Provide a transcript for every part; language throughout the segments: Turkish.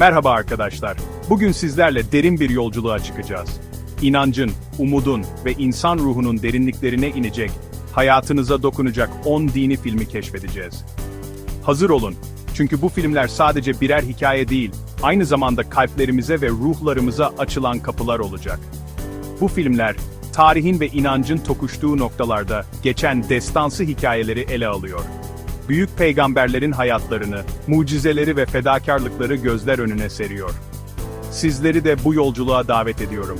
Merhaba arkadaşlar. Bugün sizlerle derin bir yolculuğa çıkacağız. İnancın, umudun ve insan ruhunun derinliklerine inecek, hayatınıza dokunacak 10 dini filmi keşfedeceğiz. Hazır olun. Çünkü bu filmler sadece birer hikaye değil, aynı zamanda kalplerimize ve ruhlarımıza açılan kapılar olacak. Bu filmler, tarihin ve inancın tokuştuğu noktalarda geçen destansı hikayeleri ele alıyor. Büyük peygamberlerin hayatlarını, mucizeleri ve fedakarlıkları gözler önüne seriyor. Sizleri de bu yolculuğa davet ediyorum.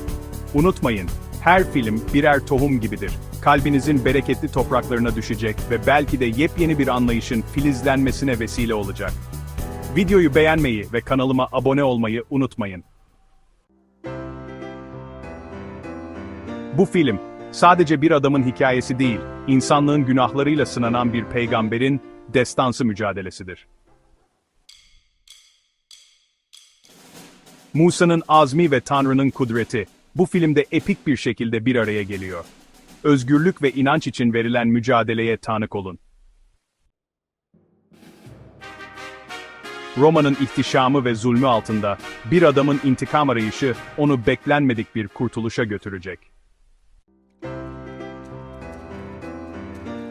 Unutmayın, her film birer tohum gibidir. Kalbinizin bereketli topraklarına düşecek ve belki de yepyeni bir anlayışın filizlenmesine vesile olacak. Videoyu beğenmeyi ve kanalıma abone olmayı unutmayın. Bu film, sadece bir adamın hikayesi değil, insanlığın günahlarıyla sınanan bir peygamberin destansı mücadelesidir. Musa'nın azmi ve Tanrı'nın kudreti, bu filmde epik bir şekilde bir araya geliyor. Özgürlük ve inanç için verilen mücadeleye tanık olun. Roma'nın ihtişamı ve zulmü altında, bir adamın intikam arayışı, onu beklenmedik bir kurtuluşa götürecek.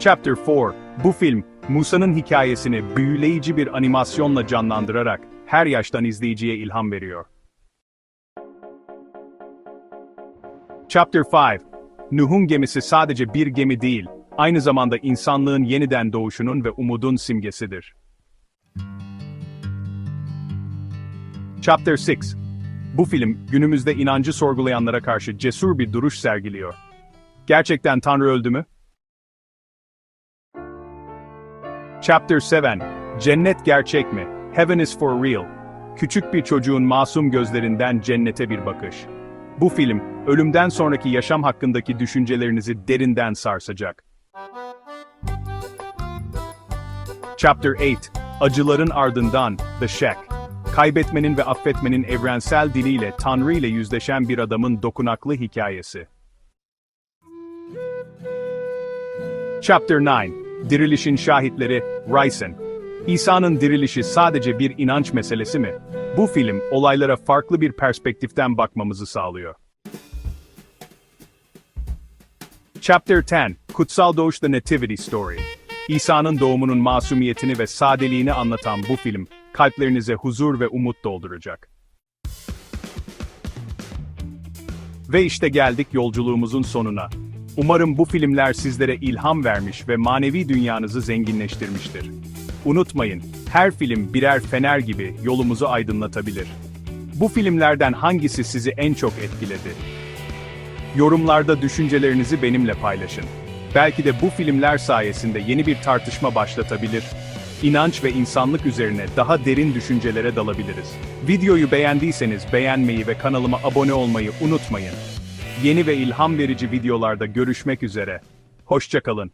Chapter 4 Bu film, Musa'nın hikayesini büyüleyici bir animasyonla canlandırarak her yaştan izleyiciye ilham veriyor. Chapter 5 Nuh'un gemisi sadece bir gemi değil, aynı zamanda insanlığın yeniden doğuşunun ve umudun simgesidir. Chapter 6 Bu film, günümüzde inancı sorgulayanlara karşı cesur bir duruş sergiliyor. Gerçekten Tanrı öldü mü? Chapter 7 Cennet gerçek mi? Heaven is for real. Küçük bir çocuğun masum gözlerinden cennete bir bakış. Bu film, ölümden sonraki yaşam hakkındaki düşüncelerinizi derinden sarsacak. Chapter 8 Acıların ardından The Shack. Kaybetmenin ve affetmenin evrensel diliyle Tanrı ile yüzleşen bir adamın dokunaklı hikayesi. Chapter 9 Dirilişin şahitleri, Rysen. İsa'nın dirilişi sadece bir inanç meselesi mi? Bu film, olaylara farklı bir perspektiften bakmamızı sağlıyor. Chapter 10 Kutsal Doğuş The Nativity Story. İsa'nın doğumunun masumiyetini ve sadeliğini anlatan bu film, kalplerinize huzur ve umut dolduracak. Ve işte geldik yolculuğumuzun sonuna. Umarım bu filmler sizlere ilham vermiş ve manevi dünyanızı zenginleştirmiştir. Unutmayın, her film birer fener gibi yolumuzu aydınlatabilir. Bu filmlerden hangisi sizi en çok etkiledi? Yorumlarda düşüncelerinizi benimle paylaşın. Belki de bu filmler sayesinde yeni bir tartışma başlatabilir. İnanç ve insanlık üzerine daha derin düşüncelere dalabiliriz. Videoyu beğendiyseniz beğenmeyi ve kanalıma abone olmayı unutmayın. Yeni ve ilham verici videolarda görüşmek üzere. Hoşçakalın.